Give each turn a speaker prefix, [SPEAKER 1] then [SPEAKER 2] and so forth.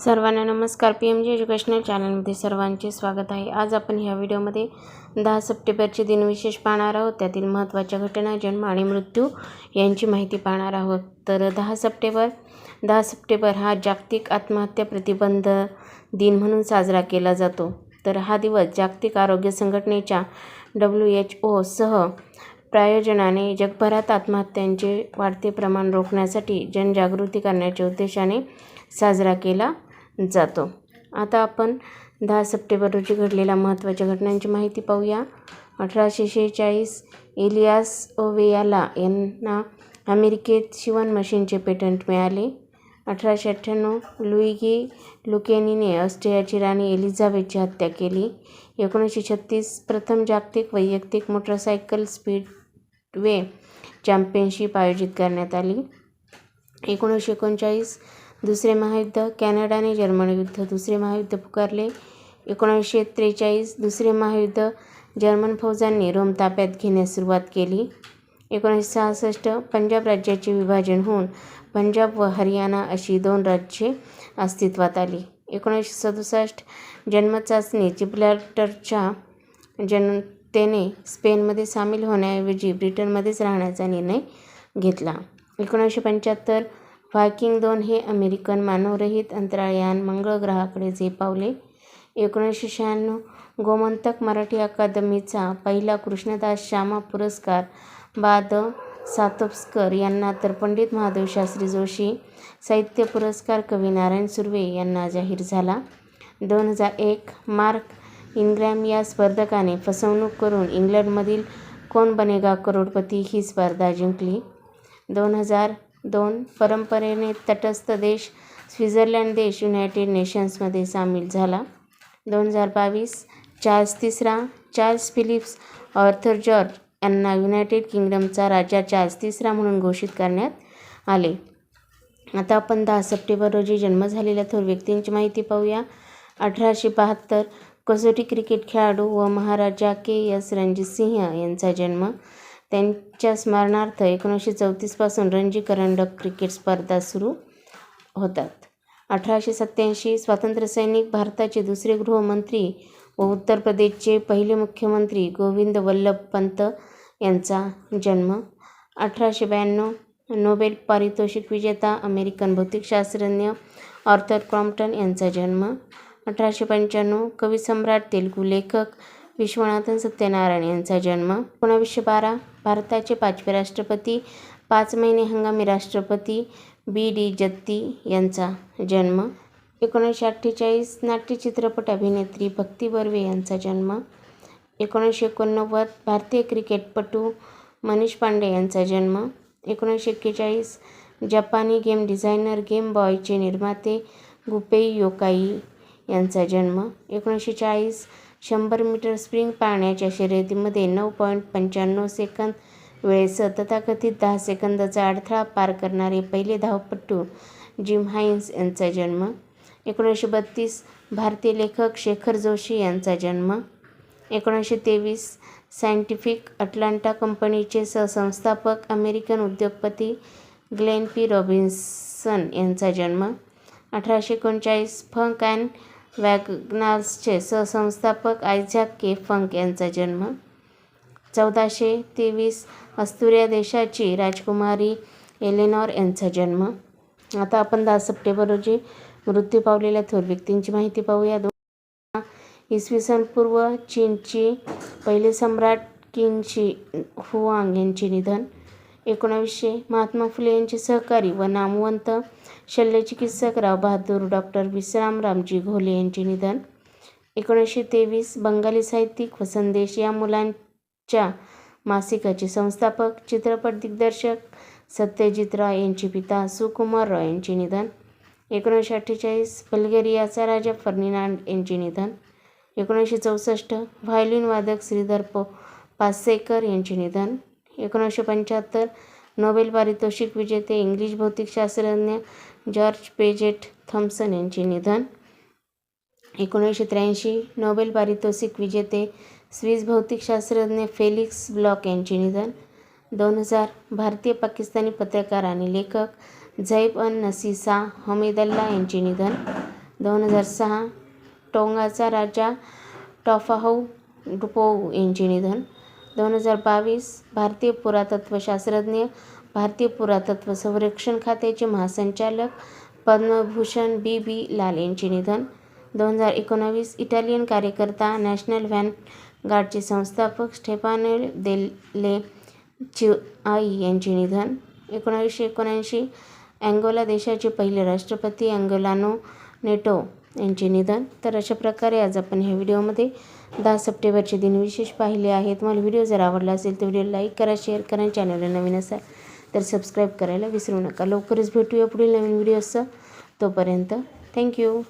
[SPEAKER 1] सर्वांना नमस्कार. P M G educational चॅनलमध्ये सर्वांचे स्वागत आहे. आज आपण ह्या व्हिडिओमध्ये दहा सप्टेंबरचे दिनविशेष पाहणार आहोत. त्यातील महत्त्वाच्या घटना जन्म आणि मृत्यू यांची माहिती पाहणार आहोत. तर दहा सप्टेंबर दहा सप्टेंबर हा जागतिक आत्महत्या प्रतिबंध दिन म्हणून साजरा केला जातो. तर हा दिवस जागतिक आरोग्य संघटनेच्या डब्ल्यू एच ओसह प्रायोजनाने जगभरात आत्महत्यांचे वाढते प्रमाण रोखण्यासाठी जनजागृती करण्याच्या उद्देशाने साजरा केला जातो. आता आपण दहा सप्टेंबर रोजी घडलेल्या महत्त्वाच्या घटनांची माहिती पाहूया. अठराशे शेहेचाळीस इलियास ओवेयाला यांना अमेरिकेत शिवण मशीनचे पेटंट मिळाले. अठराशे अठ्ठ्याण्णव लुईगी लुकेनीने ऑस्ट्रियाची राणी एलिझाबेथची हत्या केली. एकोणीसशे छत्तीस प्रथम जागतिक वैयक्तिक मोटरसायकल स्पीडवे चॅम्पियनशिप आयोजित करण्यात आली. एकोणीसशे एकोणचाळीस दुसरे महायुद्ध कॅनडाने जर्मनी युद्ध. दुसरे महायुद्ध पुकारले. एकोणीसशे त्रेचाळीस दुसरे महायुद्ध जर्मन फौजांनी रोम ताब्यात घेण्यास सुरुवात केली. एकोणीसशे सहासष्ट पंजाब राज्याचे विभाजन होऊन पंजाब व हरियाणा अशी दोन राज्ये अस्तित्वात आली. एकोणीसशे सदुसष्ट जन्मचाचणी जिब्राल्टरच्या जनतेने स्पेनमध्ये सामील होण्याऐवजी ब्रिटनमध्येच राहण्याचा निर्णय घेतला. एकोणीसशे पंच्याहत्तर व्हायकिंग दोन हे अमेरिकन मानवरहित अंतराळयान मंगळ ग्रहाकडे झेपावले. एकोणीसशे शहाण्णव गोमंतक मराठी अकादमीचा पहिला कृष्णदास श्यामा पुरस्कार बा द सातोपस्कर यांना तर पंडित महादेवशास्त्री जोशी साहित्य पुरस्कार कवी नारायण सुर्वे यांना जाहीर झाला. दोन हजार एक मार्क इनग्रॅम या स्पर्धकाने फसवणूक करून इंग्लंडमधील कोण बनेगा करोडपती ही स्पर्धा जिंकली. दोन हजार दोन परंपरेने तटस्थ देश स्वित्झर्लंड देश युनायटेड नेशन्समध्ये सामील झाला. दोन हजार बावीस चार्ल्स तिसरा चार्ल्स फिलिप्स ऑर्थर जॉर्ज यांना युनायटेड किंगडमचा राजा चार्ल्स तिसरा म्हणून घोषित करण्यात आले. आता आपण दहा सप्टेंबर रोजी जन्म झालेल्या थोर व्यक्तींची माहिती पाहूया. अठराशे बहात्तर कसोटी क्रिकेट खेळाडू व महाराजा के एस रणजित सिंह यांचा जन्म त्यांच्या स्मरणार्थ एकोणीसशे चौतीसपासून रणजी करंडक क्रिकेट स्पर्धा सुरू होतात. अठराशे सत्त्याऐंशी स्वातंत्र्यसैनिक भारताचे दुसरे गृहमंत्री व उत्तर प्रदेशचे पहिले मुख्यमंत्री गोविंद वल्लभ पंत यांचा जन्म. अठराशे ब्याण्णव नोबेल पारितोषिक विजेता अमेरिकन भौतिकशास्त्रज्ञ ऑर्थर क्रॉम्प्टन यांचा जन्म. अठराशे पंच्याण्णव कविसम्राट तेलुगू लेखक विश्वनाथन सत्यनारायण यांचा जन्म एकोणावीसशे बारा भारताचे पाचवे राष्ट्रपती पाच महिने हंगामी राष्ट्रपती बी डी जत्ती यांचा जन्म एकोणीसशे अठ्ठेचाळीस नाट्यचित्रपट अभिनेत्री भक्ती बर्वे यांचा जन्म एकोणीसशे एकोणनव्वद भारतीय क्रिकेटपटू मनीष पांडे यांचा जन्म एकोणीसशे एक्केचाळीस जपानी गेम डिझायनर गेम बॉयचे निर्माते गुपेई योकाई यांचा जन्म एकोणीसशे चाळीस शंभर मीटर स्प्रिंग पाण्याच्या शर्यतीमध्ये नऊ पॉईंट पंच्याण्णव सेकंद वेळेसह तथाकथित दहा सेकंदाचा अडथळा पार करणारे पहिले धावपटू जिम हाईन्स यांचा जन्म. एकोणीसशे बत्तीस भारतीय लेखक शेखर जोशी यांचा जन्म. एकोणीसशे तेवीस सायंटिफिक अटलांटा कंपनीचे सहसंस्थापक अमेरिकन उद्योगपती ग्लेन पी रॉबिन्सन यांचा जन्म. अठराशे एकोणचाळीस फंक अँड वॅगनार्सचे सहसंस्थापक आयझॅक के. फंक यांचा जन्म चौदाशे तेवीस अस्तुर्या देशाची राजकुमारी एलेनॉर यांचा जन्म. आता आपण दहा सप्टेंबर रोजी मृत्यू पावलेल्या थोर व्यक्तींची माहिती पाहूया. दोन इसवी सन पूर्व चीनची पहिले सम्राट किंग शी हुआंग यांचे निधन एकोणावीसशे महात्मा फुले यांचे सहकारी व नामवंत शल्यचिकित्सक राव बहादूर डॉक्टर विश्राम रामजी घोले यांचे निधन. एकोणीसशे तेवीस बंगाली साहित्यिक व संदेश या मुलांच्या मासिकाचे संस्थापक चित्रपट दिग्दर्शक सत्यजित रॉय यांचे पिता सुकुमार रॉय यांचे निधन. एकोणीसशे अठ्ठेचाळीस बल्गेरियाचा राजा फर्निनांड यांचे निधन. एकोणीसशे चौसष्ट व्हायोलिन वादक श्रीधर पो पासेकर यांचे निधन. एकोणीसशे पंच्याहत्तर नोबेल पारितोषिक विजेते इंग्लिश भौतिकशास्त्रज्ञ जॉर्ज पेजेट थॉम्सन यांचे निधन. एकोणीसशे त्र्याऐंशी नोबेल पारितोषिक विजेते स्विस भौतिकशास्त्रज्ञ फेलिक्स ब्लॉक यांचे निधन. दोन हजार भारतीय पाकिस्तानी पत्रकार आणि लेखक झैब अन नसीसा हमीदल्ला यांचे निधन. दोन हजार सहा टोंगाचा राजा टॉफाहू डुपोऊ यांचे निधन. दोन हजार बावीस भारतीय पुरातत्वशास्त्रज्ञ भारतीय पुरातत्व संरक्षण खात्याचे महासंचालक पद्मभूषण बी बी लाल यांचे निधन. दोन हजार एकोणावीस इटालियन कार्यकर्ता नॅशनल व्हॅन गार्डचे संस्थापक स्टेफानो देले आई यांचे निधन. एकोणावीसशे एकोणऐंशी अँगोला देशाचे पहिले राष्ट्रपती अँगोलानो नेटो यांचे निधन तर अशा प्रकारे आज आपण ह्या व्हिडिओमध्ये दहा सप्टेंबरचे दिन विशेष पाहिले आहेत. मला व्हिडिओ जर आवडला असेल तर व्हिडिओ लाईक करा शेअर करा चॅनलला नवीन असाल तर सबस्क्राईब करायला विसरू नका. लवकरच भेटूया पुढील नवीन व्हिडिओसह. तोपर्यंत थँक्यू.